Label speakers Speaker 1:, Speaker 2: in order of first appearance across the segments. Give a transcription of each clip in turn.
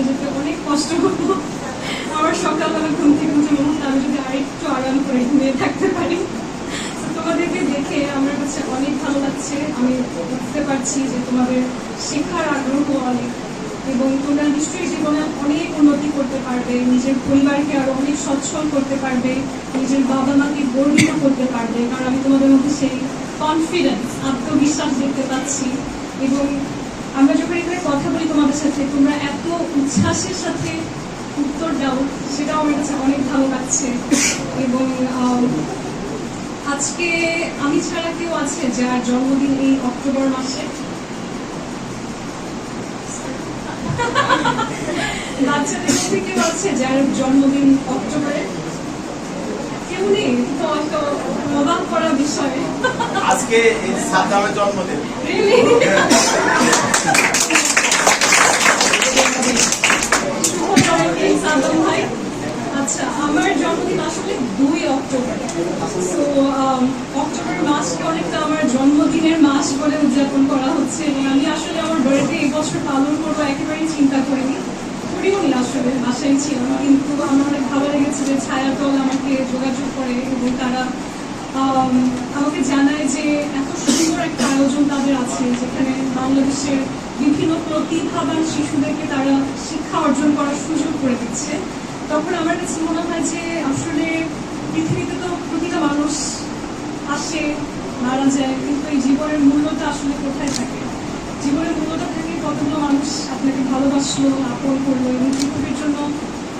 Speaker 1: চলে যেতে অনেক কষ্ট হতো আমার সকালবেলা ঘুম থেকে উঠে মনে হতো আমি যদি আরেকটু আরাম করে ঘুমিয়ে থাকতে পারি। তোমাদেরকে দেখে আমার কাছে অনেক ভালো লাগছে। আমি বুঝতে পারছি যে তোমাদের শেখার আগ্রহ অনেক এবং তোমরা নিশ্চয়ই জীবনে অনেক উন্নতি করতে পারবে, নিজের পরিবারকে আরও অনেক সচ্ছল করতে পারবে, নিজের বাবা মাকে গর্বিত করতে পারবে। কারণ আমি তোমাদের মধ্যে সেই কনফিডেন্স আত্মবিশ্বাস দেখতে পাচ্ছি এবং আমরা যখন এখানে কথা বলি তোমাদের সাথে, তোমরা এত উচ্ছ্বাসের সাথে উত্তর দাও, সেটাও আমার কাছে অনেক ভালো লাগছে। এবং আজকে আমি ছাড়া কেউ আছে যার জন্মদিন এই অক্টোবর মাসে? বাচ্চাদের কেউ আছে যার জন্মদিন অক্টোবরে? কেউ নেই তো অবাক করা বিষয়।
Speaker 2: আজকে সাদ্দামের জন্মদিন।
Speaker 1: আচ্ছা আমার জন্মদিন আসলে দুই অক্টোবর। অক্টোবর মাসকে অনেকটা আমার জন্মদিনের মাস বলে উদযাপন করা হচ্ছে। এবং আমি আসলে আমার বার্থডে এই বছর পালন করব একেবারেই চিন্তা করিনি। নি আসলে বাসায় ছিলাম। কিন্তু আমার অনেক ভালো লেগেছে যে ছায়াতল আমাকে যোগাযোগ করে এবং তারা আম, আমাকে জানায় আয়োজন তাদের আছে, যেখানে বাংলাদেশের বিভিন্ন প্রতিভাবান শিশুদেরকে তারা শিক্ষা অর্জন করার সুযোগ করে দিচ্ছে। তখন আমার কাছে মনে হয় যে আসলে পৃথিবীতে তো প্রতিটা মানুষ আসে, মারা যায়, কিন্তু এই জীবনের মূল্যটা আসলে কোথায় থাকে? জীবনের মূল্যটা থাকে কতগুলো মানুষ আপনাকে ভালোবাসলো, আপন করল, এবং পৃথিবীর জন্য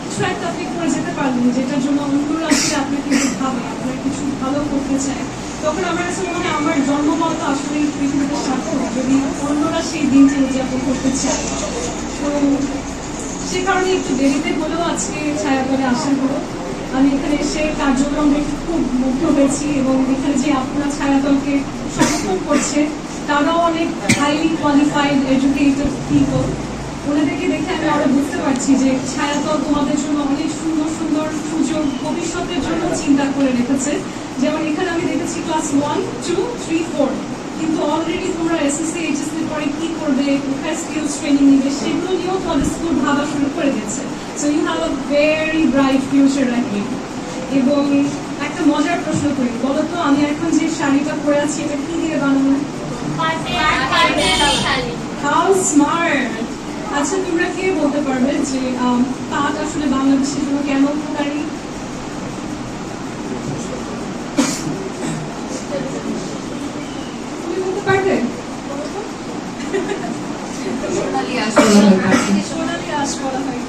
Speaker 1: কিছু একটা আপনি করে যেতে পারলেন, যেটার জন্য অন্যরা আসলে আপনাকে ভাবে, আপনার কিছু ভালো করতে চায়। তখন আমার কাছে মনে হয় আমার জন্মমত আসলে পৃথিবীতে সার্থক যদি অন্যরা সেই দিনটি উদযাপন করতে চায় তো সে কারণে একটু দেরিতে হলেও আজকে ছায়া করে আসা হলো। আমি এখানে এসে কার্যক্রম দেখে খুব মুগ্ধ হয়েছি এবং এখানে যে আপনারা ছায়াদলকে সমর্থন করছে, তারাও অনেক হাইলি কোয়ালিফাইড এডুকেটেড পিপল ওনাদেরকে দেখে আমি আরও বুঝতে পারছি যে ছায়াতল তোমাদের জন্য অনেক সুন্দর সুন্দর সুযোগ ভবিষ্যতের জন্য চিন্তা করে রেখেছে দেখেছি class one two three four কিন্তু অলরেডি তোমরা এসএসসি এইচএসসি পরে কি করবে? কোথায় স্কিলস ট্রেনিং নিবে, সেগুলো নিয়েও তোমাদের স্কুল ভাবা শুরু করে দিয়েছে। So you have a very bright future রাখি এবং একটা মজার প্রশ্ন করি বলো তো আমি এখন যে শাড়িটা পরে আছি, এটা কি দিয়ে বানানো হাউ স্মার্ট আচ্ছা তোমরা কে বলতে পারবে যে পাট আসলে বাংলাদেশের জন্য কেন উপকারী তুমি বলতে পারবে
Speaker 3: সোনালি আসলে
Speaker 1: সোনালি আঁশ বলা হয়